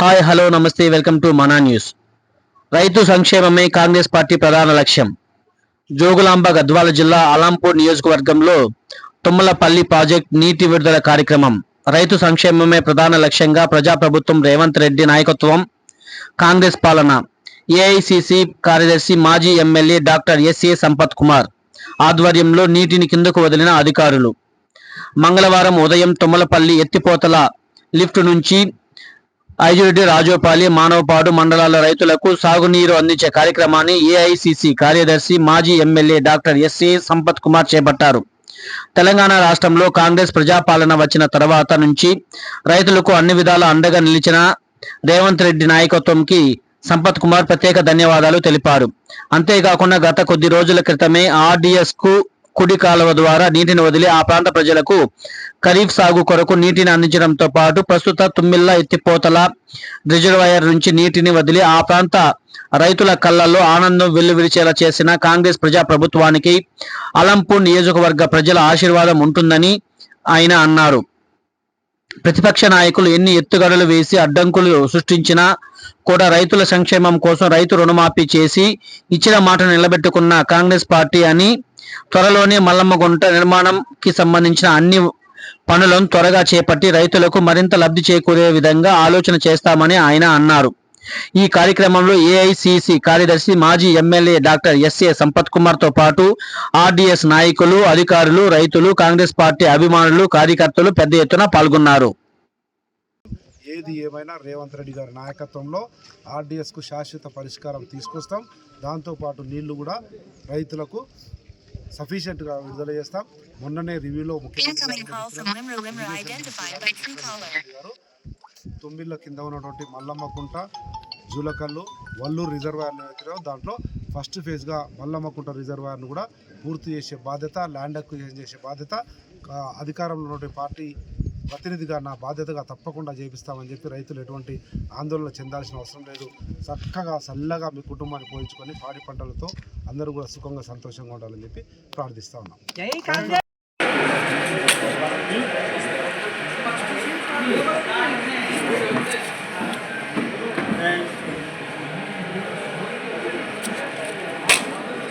Hi hello namaste welcome to Mana news రైతు సంక్షేమమే Congress party ప్రధాన లక్ష్యం జోగులాంబ గద్వాల జిల్లా అలంపూర్ నియోజకవర్గంలో తుమ్మలపల్లి ప్రాజెక్ట్ నీటి విడుదల కార్యక్రమం రైతు సంక్షేమమే ప్రధాన లక్ష్యంగా ప్రజాప్రభుత్వం రేవంత్ రెడ్డి నాయకత్వం కాంగ్రెస్ పాలన ఏఐసిసి కార్యదర్శి మాజీ MLA doctor SA Sampath Kumar ఆధ్వర్యంలో నీటిని కిందకు వదిలిన అధికారులు మంగళవారం ఉదయం తుమ్మలపల్లి ఎత్తిపోతల లిఫ్ట్ నుంచి ఐజురెడ్డి రాజోపాలి మానవపాడు మండలాల రైతులకు సాగునీరు అందించే కార్యక్రమాన్ని ఏఐసిసి కార్యదర్శి మాజీ MLA doctor SA Sampath Kumar చేపట్టారు. తెలంగాణ రాష్ట్రంలో కాంగ్రెస్ ప్రజాపాలన వచ్చిన తర్వాత నుంచి రైతులకు అన్ని విధాల అండగా నిలిచిన రేవంత్ రెడ్డి నాయకత్వంకి సంపత్ కుమార్ ప్రత్యేక ధన్యవాదాలు తెలిపారు. అంతేకాకుండా గత కొద్ది రోజుల క్రితమే ఆర్డీఎస్కు కుడి కాలువ ద్వారా నీటిని వదిలి ఆ ప్రాంత ప్రజలకు ఖరీఫ్ సాగు కొరకు నీటిని అందించడంతో పాటు ప్రస్తుత తుమ్మిళ్ళ ఎత్తిపోతల రిజర్వాయర్ నుంచి నీటిని వదిలి ఆ ప్రాంత రైతుల కళ్ళల్లో ఆనందం వెల్లువిరిచేలా చేసిన కాంగ్రెస్ ప్రజా ప్రభుత్వానికి అలంపూర్ నియోజకవర్గ ప్రజల ఆశీర్వాదం ఉంటుందని ఆయన అన్నారు. ప్రతిపక్ష నాయకులు ఎన్ని ఎత్తుగడలు వేసి అడ్డంకులు సృష్టించినా కూడా రైతుల సంక్షేమం కోసం రైతు రుణమాఫీ చేసి ఇచ్చిన మాటను నిలబెట్టుకున్న కాంగ్రెస్ పార్టీ అని త్వరలోనే మల్లమ్మ గుంట నిర్మాణంకి సంబంధించిన అన్ని పనులను త్వరగా చేపట్టి రైతులకు మరింత లబ్ధి చేకూరే విధంగా ఆలోచన చేస్తామని ఆయన అన్నారు. ఈ కార్యక్రమంలో ఏఐసిసి కార్యదర్శి మాజీ ఎమ్మెల్యే డాక్టర్ ఎస్ఏ సంపత్ కుమార్తో పాటు ఆర్డీఎస్ నాయకులు అధికారులు రైతులు కాంగ్రెస్ పార్టీ అభిమానులు కార్యకర్తలు పెద్ద ఎత్తున పాల్గొన్నారు. ఏది ఏమైనా రేవంత్ రెడ్డి గారి నాయకత్వంలో ఆర్డీఎస్కు శాశ్వత పరిష్కారం తీసుకొస్తాం. దాంతోపాటు నీళ్ళు కూడా రైతులకు సఫిషియెంట్గా విడుదల చేస్తాం. మొన్ననే రివ్యూలో. గారు తొమ్మిళ్ళ కింద ఉన్నటువంటి మల్లమ్మకుంట జూలకల్లు వల్లూరు రిజర్వాయర్ను ఎత్తినాం దాంట్లో ఫస్ట్ ఫేజ్గా మల్లమ్మకుంట రిజర్వాయర్ను కూడా పూర్తి చేసే బాధ్యత ల్యాండ్ అక్విజిషన్ చేసే బాధ్యత అధికారంలో ఉన్నటువంటి పార్టీ ప్రతినిధిగా నా బాధ్యతగా తప్పకుండా చేపిస్తామని చెప్పి రైతులు ఎటువంటి ఆందోళన చెందాల్సిన అవసరం లేదు. చక్కగా చల్లగా మీ కుటుంబాన్ని పోయించుకొని పాడి పంటలతో అందరూ కూడా సుఖంగా సంతోషంగా ఉండాలని చెప్పి ప్రార్థిస్తా ఉన్నాం. జై కాంగ్రెస్!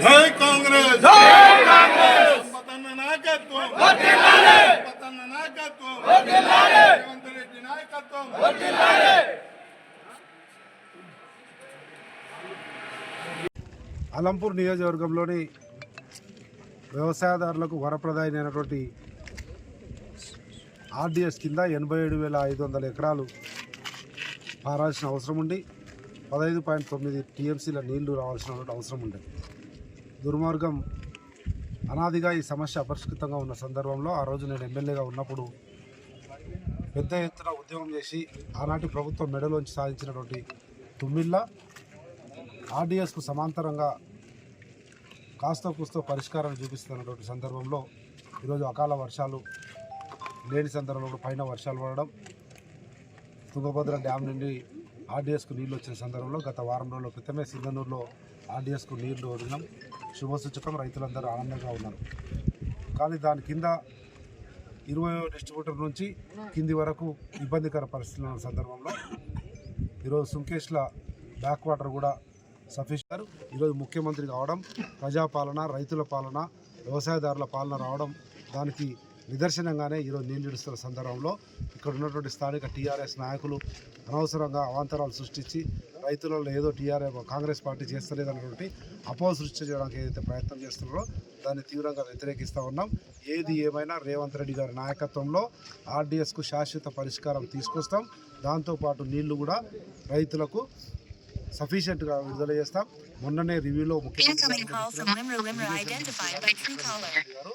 జై కాంగ్రెస్! పతన్న నాయకత్వం! పతన్న నాయకత్వం. రేవంత్ రెడ్డి నాయకత్వం. అలంపూర్ నియోజకవర్గంలోని వ్యవసాయదారులకు వరప్రదాయమైనటువంటి ఆర్డీఎస్ కింద ఎనభై ఏడు వేల ఐదు వందల ఎకరాలు పారాల్సిన అవసరం ఉండి పదహైదు పాయింట్ తొమ్మిది టీఎంసీల నీళ్ళు రావాల్సిన అవసరం ఉండేది దుర్మార్గం అనాదిగా ఈ సమస్య అపరిష్కృతంగా ఉన్న సందర్భంలో ఆ రోజు నేను ఎమ్మెల్యేగా ఉన్నప్పుడు పెద్ద ఎత్తున ఉద్యమం చేసి ఆనాటి ప్రభుత్వం మెడలోంచి సాధించినటువంటి తుమ్మిళ్ళ ఆర్డీఎస్కు సమాంతరంగా కాస్త కూస్తో పరిష్కారం చూపిస్తున్నటువంటి సందర్భంలో ఈరోజు అకాల వర్షాలు లేని సందర్భంలో పైన వర్షాలు పడడం తుంగభద్ర డ్యామ్ నుండి ఆర్డీఎస్కు నీళ్ళు వచ్చిన సందర్భంలో గత వారం రోజుల క్రితమే సింగనూరులో ఆర్డిఎస్కు నీళ్ళు వదిలినాం. శుభసూచకం రైతులందరూ ఆనందంగా ఉన్నారు. కానీ దాని కింద ఇరవై డిస్ట్రిబ్యూటర్ నుంచి కింది వరకు ఇబ్బందికర పరిస్థితులు ఉన్న సందర్భంలో ఈరోజు సుంకేష్ల బ్యాక్ వాటర్ కూడా సఫిషియర్ ఈరోజు ముఖ్యమంత్రి కావడం ప్రజాపాలన రైతుల పాలన వ్యవసాయదారుల పాలన రావడం దానికి నిదర్శనంగానే ఈరోజు నీళ్ళు ఇడుస్తున్న సందర్భంలో ఇక్కడ ఉన్నటువంటి స్థానిక టీఆర్ఎస్ నాయకులు అనవసరంగా అవాంతరాలు సృష్టించి రైతులలో ఏదో టీఆర్ఎస్ కాంగ్రెస్ పార్టీ చేస్తలేదన్నటువంటి అపోహ సృష్టించడానికి ఏదైతే ప్రయత్నం చేస్తున్నారో దాన్ని తీవ్రంగా వ్యతిరేకిస్తూ ఉన్నాం. ఏది ఏమైనా రేవంత్ రెడ్డి గారి నాయకత్వంలో ఆర్డీఎస్కు శాశ్వత పరిష్కారం తీసుకొస్తాం. దాంతోపాటు నీళ్ళు కూడా రైతులకు సఫిషియెంట్గా విడుదల చేస్తాం. మొన్ననే రివ్యూలో Truecaller. గారు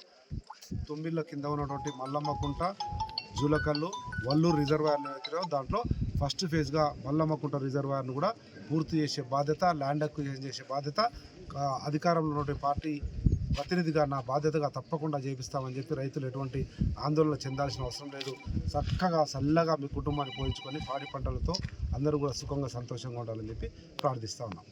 తొమ్మిళ్ళ కింద ఉన్నటువంటి మల్లమ్మకుంట జూలకల్లు వల్లూరు రిజర్వాయర్ను ఎత్తినాం దాంట్లో ఫస్ట్ ఫేజ్గా మల్లమ్మకుంట రిజర్వాయర్ను కూడా పూర్తి చేసే బాధ్యత ల్యాండ్ అక్విజిషన్ చేసే బాధ్యత అధికారంలో ఉన్నటువంటి పార్టీ ప్రతినిధిగా నా బాధ్యతగా తప్పకుండా చేపిస్తామని చెప్పి రైతులు ఎటువంటి ఆందోళన చెందాల్సిన అవసరం లేదు. చక్కగా చల్లగా మీ కుటుంబాన్ని పోయించుకొని పాడి పంటలతో అందరూ కూడా సుఖంగా సంతోషంగా ఉండాలని చెప్పి ప్రార్థిస్తా ఉన్నాం.